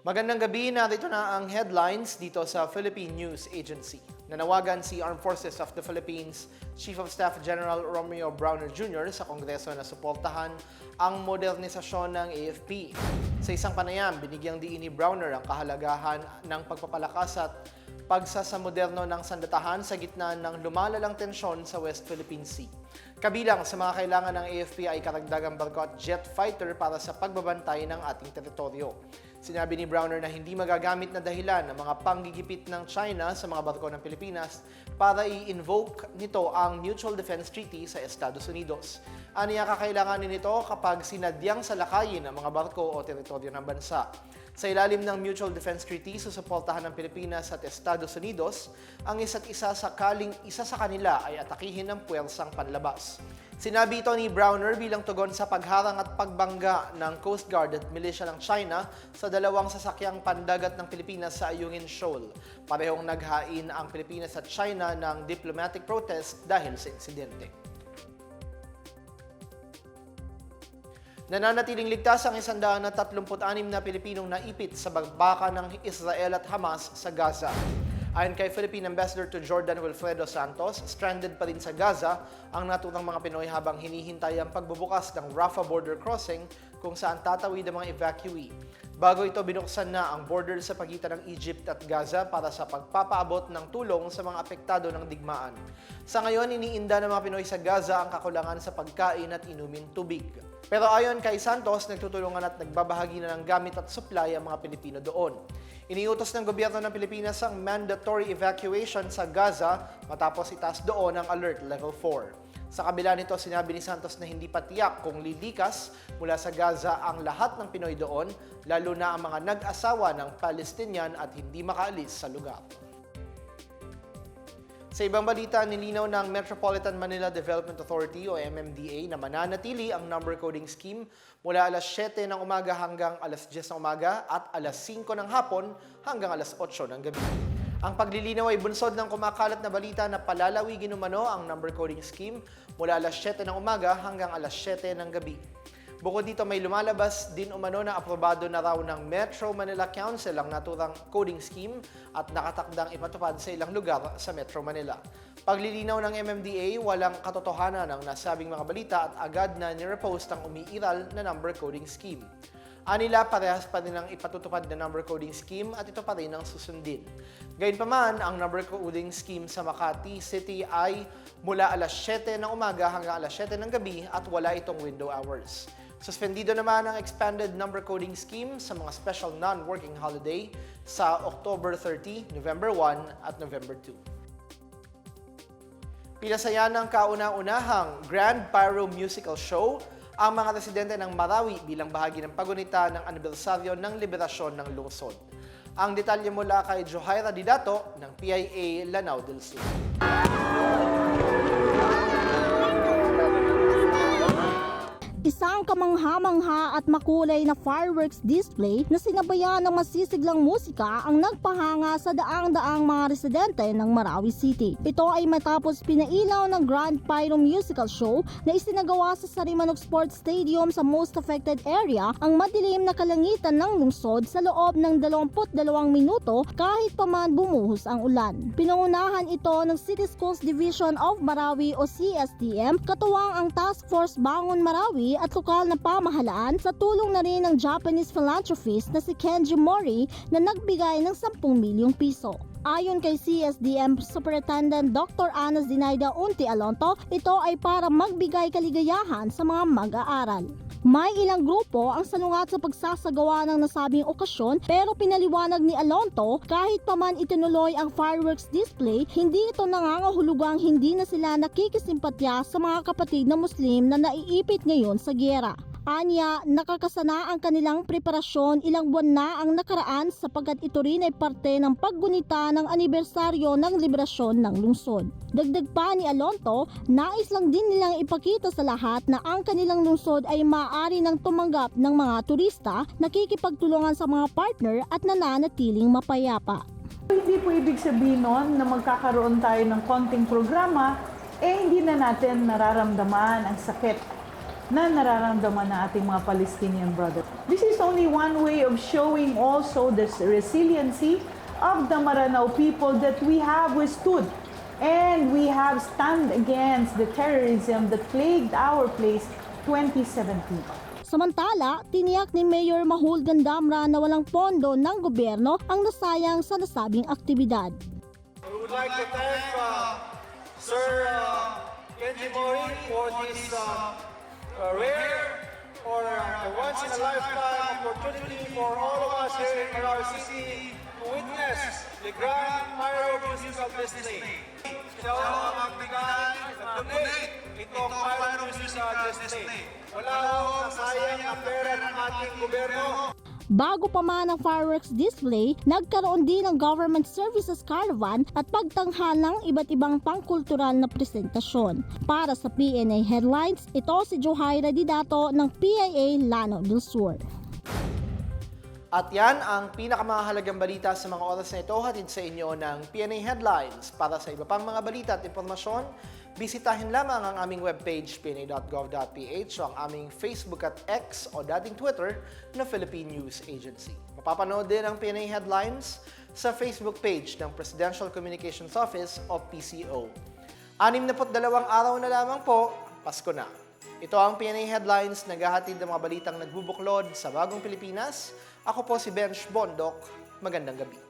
Magandang gabi, narito na ang headlines dito sa Philippine News Agency. Nanawagan si Armed Forces of the Philippines Chief of Staff General Romeo Browner Jr. sa Kongreso na suportahan ang modernisasyon ng AFP. Sa isang panayam, binigyang diin ni Browner ang kahalagahan ng pagpapalakas at pagsasamoderno ng sandatahan sa gitna ng lumalalang tensyon sa West Philippine Sea. Kabilang sa mga kailangan ng AFP ay karagdagang barko at jet fighter para sa pagbabantay ng ating teritoryo. Sinabi ni Browner na hindi magagamit na dahilan ng mga panggigipit ng China sa mga barko ng Pilipinas para i-invoke nito ang Mutual Defense Treaty sa Estados Unidos. Aniya kakailanganin nito kapag sinadyang salakayin ang mga barko o teritoryo ng bansa. Sa ilalim ng Mutual Defense Treaty, susuportahan ng Pilipinas at Estados Unidos ang isa't isa sakaling isa sa kanila ay atakihin ng puwersang panlabas. Sinabi ito ni Browner bilang tugon sa pagharang at pagbangga ng Coast Guard at milisya ng China sa dalawang sasakyang pandagat ng Pilipinas sa Ayungin Shoal. Parehong naghain ang Pilipinas at China ng diplomatic protest dahil sa insidente. Nananatiling ligtas ang 136 na Pilipinong naipit sa bagbaka ng Israel at Hamas sa Gaza. Ayon kay Philippine Ambassador to Jordan Wilfredo Santos, stranded pa rin sa Gaza ang naturang mga Pinoy habang hinihintay ang pagbubukas ng Rafah border crossing kung saan tatawid ang mga evacuee. Bago ito, binuksan na ang border sa pagitan ng Egypt at Gaza para sa pagpapaabot ng tulong sa mga apektado ng digmaan. Sa ngayon, iniinda ng mga Pinoy sa Gaza ang kakulangan sa pagkain at inumin tubig. Pero ayon kay Santos, nagtutulungan at nagbabahagi na ng gamit at supply ang mga Pilipino doon. Iniutos ng gobyerno ng Pilipinas ang mandatory evacuation sa Gaza matapos itaas doon ang alert level 4. Sa kabila nito, sinabi ni Santos na hindi pa tiyak kung lilikas mula sa Gaza ang lahat ng Pinoy doon, lalo na ang mga nag-asawa ng Palestinian at hindi makaalis sa lugar. Sa ibang balita, nilinaw ng Metropolitan Manila Development Authority o MMDA na mananatili ang number coding scheme mula alas 7 ng umaga hanggang alas 10 ng umaga at alas 5 ng hapon hanggang alas 8 ng gabi. Ang paglilinaw ay bunsod ng kumakalat na balita na palalawigin umano ang number coding scheme mula alas 7 ng umaga hanggang alas 7 ng gabi. Bukod dito may lumalabas din umano na aprobado na raw ng Metro Manila Council ang naturang coding scheme at nakatakdang ipatupad sa ilang lugar sa Metro Manila. Paglilinaw ng MMDA, walang katotohanan ng nasabing mga balita at agad na nirepost ang umiiral na number coding scheme. Anila, parehas pa rin ang ipatutupad na number coding scheme at ito pa rin ang susundin. Gayunpaman, ang number coding scheme sa Makati City ay mula alas 7 ng umaga hanggang alas 7 ng gabi at wala itong window hours. Suspendido naman ang expanded number coding scheme sa mga special non-working holiday sa October 30, November 1 at November 2. Pinasaya ng kauna-unahang Grand Pyro Musical Show ang mga residente ng Marawi bilang bahagi ng pagunita ng anibersaryo ng liberasyon ng lungsod. Ang detalye mula kay Johaira Didato ng PIA Lanao del Sur. Isang kamangha-mangha at makulay na fireworks display na sinabayan ng masisiglang musika ang nagpahanga sa daang-daang mga residente ng Marawi City. Ito ay matapos pinailaw ng Grand Pyro Musical Show na isinagawa sa Sarimanok Sports Stadium sa most affected area ang madilim na kalangitan ng lungsod sa loob ng 22 minuto kahit pa man bumuhos ang ulan. Pinangunahan ito ng City Schools Division of Marawi o CSDM katuwang ang Task Force Bangon Marawi at lokal na pamahalaan sa tulong na rin ng Japanese philanthropist na si Kenji Mori na nagbigay ng 10 milyong piso. Ayon kay CSDM Superintendent Dr. Ana Zinaida Unti Alonto, ito ay para magbigay kaligayahan sa mga mag-aaral. May ilang grupo ang salungat sa pagsasagawa ng nasabing okasyon pero pinaliwanag ni Alonto kahit pa man itinuloy ang fireworks display, hindi ito nangangahulugang hindi na sila nakikisimpatya sa mga kapatid na Muslim na naiipit ngayon sa giyera. Anya, nakakasana ang kanilang preparasyon ilang buwan na ang nakaraan sapagkat ito rin ay parte ng paggunita ng anibersaryo ng liberasyon ng lungsod. Dagdag pa ni Alonto, nais lang din nilang ipakita sa lahat na ang kanilang lungsod ay maaari ng tumanggap ng mga turista, nakikipagtulungan sa mga partner at nananatiling mapayapa. Hindi po ibig sabihin nun na magkakaroon tayo ng konting programa, eh hindi na natin nararamdaman ang sakit na nararamdaman ng ating mga Palestinian brothers. This is only one way of showing also the resiliency of the Maranao people that we have withstood and we have stand against the terrorism that plagued our place 2017. Samantala, tiniyak ni Mayor Mahul Gandamra na walang pondo ng gobyerno ang nasayang sa nasabing aktibidad. We would like to thank uh, Sir uh, Kenji Mori for this uh, uh, rare or a lifetime opportunity for all of us here in City to witness the grand pyromusical display. Siya ang magbigay, nag-donate itong pyromusical display. Wala akong nasayang ang pera ng ating gobyerno. Bago pa man ang fireworks display, nagkaroon din ng Government Services Caravan at pagtanghal ng iba't ibang pangkultural na presentasyon. Para sa PNA Headlines, ito si Johaira Didato ng PIA Lano del Sur. At yan ang pinakamahalagang balita sa mga oras na ito hatid sa inyo ng PNA Headlines. Para sa iba pang mga balita at impormasyon, bisitahin lamang ang aming webpage pna.gov.ph o ang aming Facebook at X o dating Twitter na Philippine News Agency. Mapapanood din ang PNA Headlines sa Facebook page ng Presidential Communications Office o PCO. 62 araw na lamang po, Pasko na. Ito ang PNA Headlines, naghahatid ng mga balitang nagbubuklod sa bagong Pilipinas. Ako po si Bench Bondok. Magandang gabi.